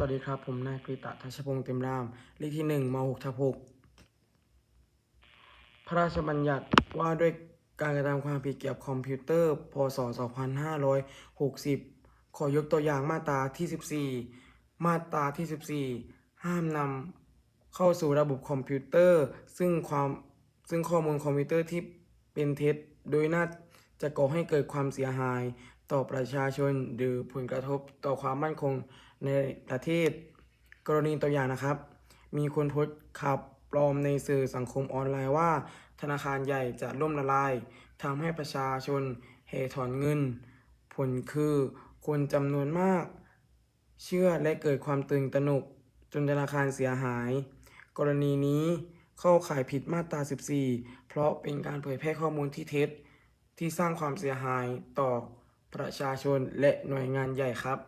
สวัสดีครับ ผมนายกฤตะทัชพงศ์เต็มราม เลขที่หนึ่งมหกทับหกพระราชบัญญัติว่าด้วยการกระทำความผิดเกี่ยวกับคอมพิวเตอร์ พศ 2560 ขอยกตัวอย่างมาตราที่ 14 มาตราที่ 14 ห้ามนำเข้าสู่ระบบคอมพิวเตอร์ ซึ่งความซึ่งข้อมูลคอมพิวเตอร์ที่เป็นเท็จ โดยน่าจะก่อให้เกิดความเสียหาย ต่อประชาชนหรือผลกระทบต่อความมั่นคงในประเทศ กรณีตัวอย่างนะครับ มีคนโพสต์ข่าวปลอมในสื่อสังคมออนไลน์ว่า ธนาคารใหญ่จะล่มละลายทำให้ประชาชนเฮถอนเงิน ผลคือคนจำนวนมาก เชื่อและเกิดความตื่นตระหนกจนธนาคารเสียหาย กรณีนี้เข้าข่ายผิดมาตรา 14 เพราะเป็นการเผยแพร่ข้อมูลที่เท็จ ที่สร้างความเสียหายต่อ ประชาชนและหน่วยงานใหญ่ครับ